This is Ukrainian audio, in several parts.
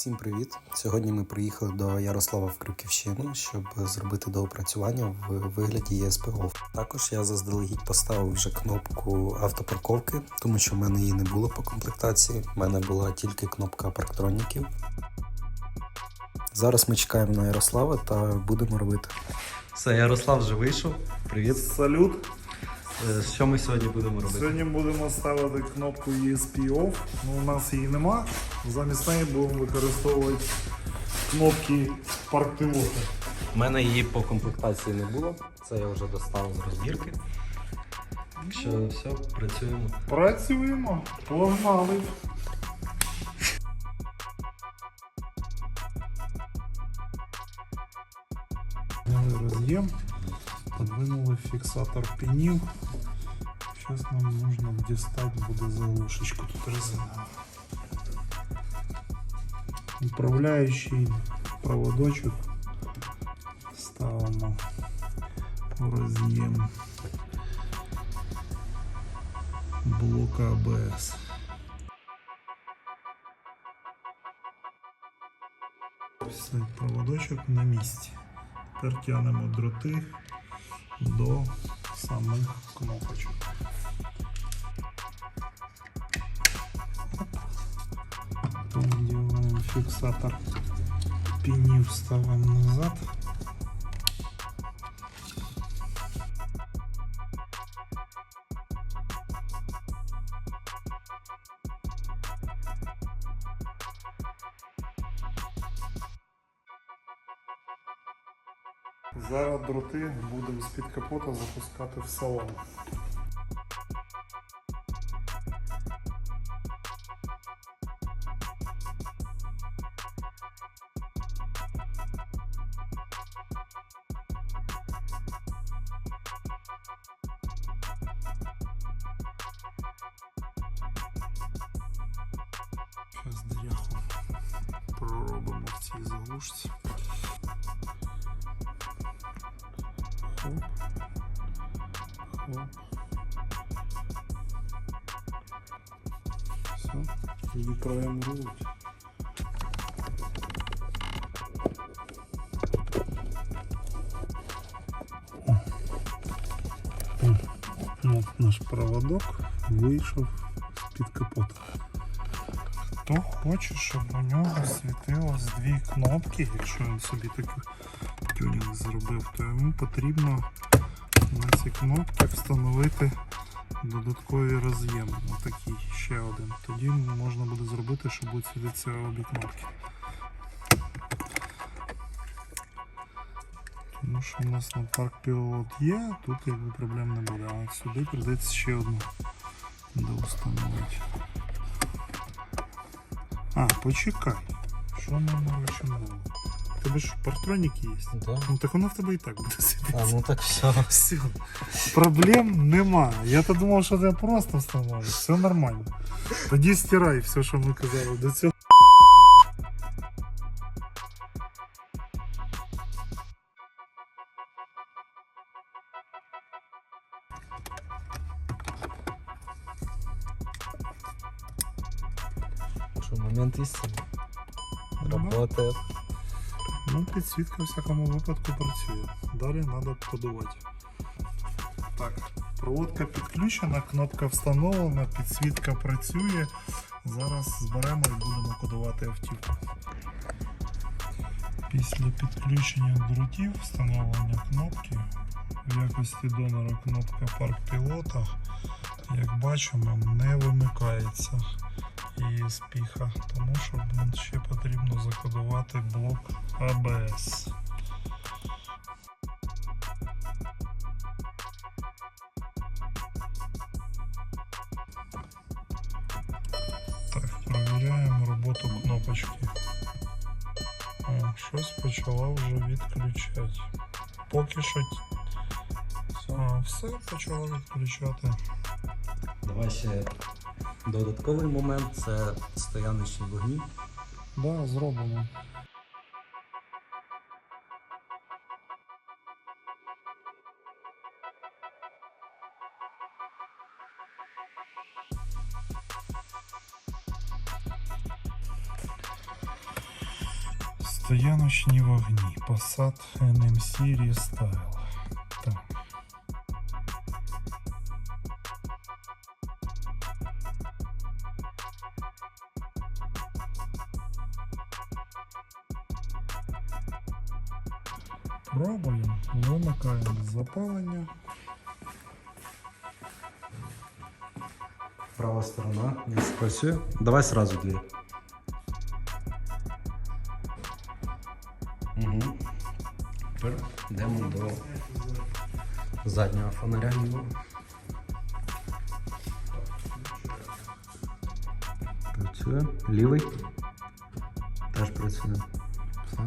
Всім привіт! Сьогодні ми приїхали до Ярослава в Крюківщину, щоб зробити доопрацювання в вигляді ЄСПО. Також я заздалегідь поставив вже кнопку автопарковки, тому що в мене її не було по комплектації. В мене була тільки кнопка парктроніків. Зараз ми чекаємо на Ярослава та будемо робити. Все, Ярослав вже вийшов. Привіт. Салют. Е, Що ми сьогодні будемо робити? Сьогодні будемо ставити кнопку ESP OFF. Ну, у нас її нема. Замість неї будемо використовувати кнопки парк пілота. У мене її по комплектації не було. Це я вже достав з розбірки. Так що все, працюємо. Працюємо. Погнали. Роз'єм, подвинули фіксатор пінів. Зараз нам нужно дістати буде заглушечку тут резинову. Управляючий проводочок ставимо у роз'єм блока АБС. Проводочок на місці. Тепер тягнемо дроти до самих кнопочок. Потім делаем фіксатор пінів ставимо назад. Зараз дроти будемо з-під капота запускати в салон. Зараз дыряху проробимо в цій заглушці. Хоп. Хоп. Все, відправляємо рулить. От наш проводок вийшов з-під капота. Хто хоче, щоб у нього світилось дві кнопки, якщо він собі такий тюнінг зробив, то йому потрібно на ці кнопки встановити додаткові роз'єми. Отакий ще один. Тоді можна буде зробити, щоб будуть світитися обі кнопки. Тому що у нас на парк пілот є, тут якби проблем не буде, а сюди прийдеться ще одну доустановити. А, почекай. Що нам робимо? У тебе ж партроник є? Да. Ну так воно в тебе і так буде сидіти. А ну так все. Все. Проблем нема. Я то думав, що це просто встановлю. Все нормально. Тоді стирай все, що ми казали до цього. Що момент істини. Работає. Ну, підсвітка в всякому випадку працює. Далі треба подувати. Так, проводка підключена, кнопка встановлена, підсвітка працює. Зараз зберемо і будемо кодувати автівку. Після підключення дротів, встановлення кнопки в якості донора кнопка парк пілота, як бачимо, не вимикається і спіха, тому що ще потрібно закодувати блок ABS. Так, перевіряємо роботу кнопочки. О, щось почала вже відключати. Поки що все почало відключати. Давай додатковий момент це стояночні вогні. Да, зробимо. Стояночні вогні. Passat NMC Restyle. Пробуємо, вимикаємо запалення. Права сторона не спрацює. Давай сразу дві. Угу. Тепер йдемо до заднього фонаря. Працює. Лівий. Теж працює. Все.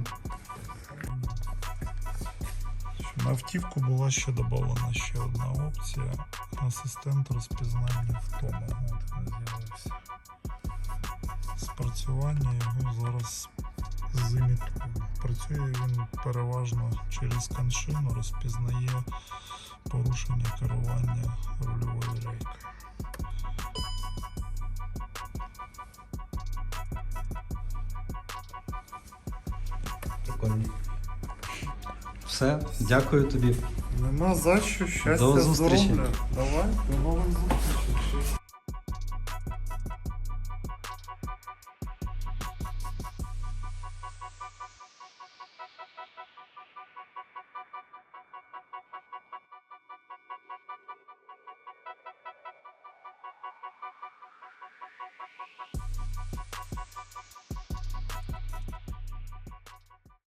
На автівку була ще додана ще одна опція. Асистент розпізнання втоми. От він з'явився. Спрацювання його зараз зімітуємо. Працює він переважно через каншину, розпізнає порушення керування рульовою рейкою. Прикольно. Все, дякую тобі. Нема за що, щастя, До зустрічі. здоров'я. Давай, до нових зустрічей.